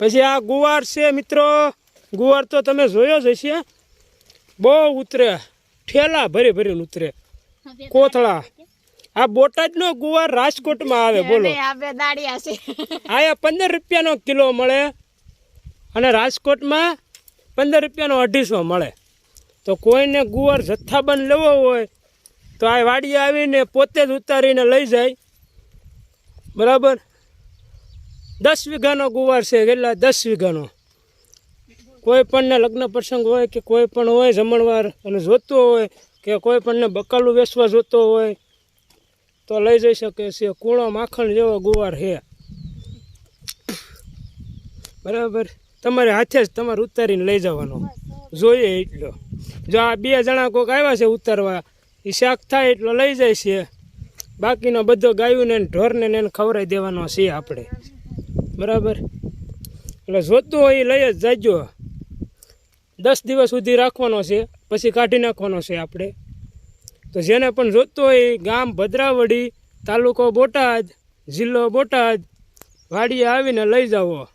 પછી આ ગુવાર છે મિત્રો. ગુવાર તો તમે જોયો જ હશે. બહુ ઉતરે. ઠેલા ભરી ભરીને ઉતરે. કોથળા. આ બોટાદનો ગુવાર રાજકોટમાં આવે બોલો. આયા પંદર રૂપિયાનો કિલો મળે અને રાજકોટમાં પંદર રૂપિયાનો અઢીસો મળે. તો કોઈને ગુવાર જથ્થાબંધ લેવો હોય તો આ વાડી આવીને પોતે જ ઉતારીને લઈ જાય. બરાબર? દસ વીઘાનો ગુવાર છે કેટલા દસ વીઘાનો. કોઈ પણને લગ્ન પ્રસંગ હોય કે કોઈ પણ હોય જમણવાર અને જોતો હોય કે કોઈ પણને બકાલું વેચવા જોતો હોય, તો લઈ જઈ શકે છે. કૂણો માખણ જેવો ગુવાર છે. બરાબર? તમારે હાથે જ તમારે ઉતારીને લઈ જવાનો. જોઈએ એટલો. જો આ બે જણા કોઈક આવ્યા છે ઉતારવા એ શાક થાય એટલો લઈ જાય છે. બાકીનો બધો ગાયું ને ઢોરને એને ખવડાવી દેવાનો છે આપણે. બરાબર. એટલે જોતું હોય એ લઈ જ જાજો. દસ દિવસ સુધી રાખવાનો છે, પછી કાઢી નાખવાનો છે આપણે. તો જેને પણ જોતું હોય ગામ ભદ્રાવડી, તાલુકો બોટાદ, જિલ્લો બોટાદ, વાડીએ આવીને લઈ જાઓ.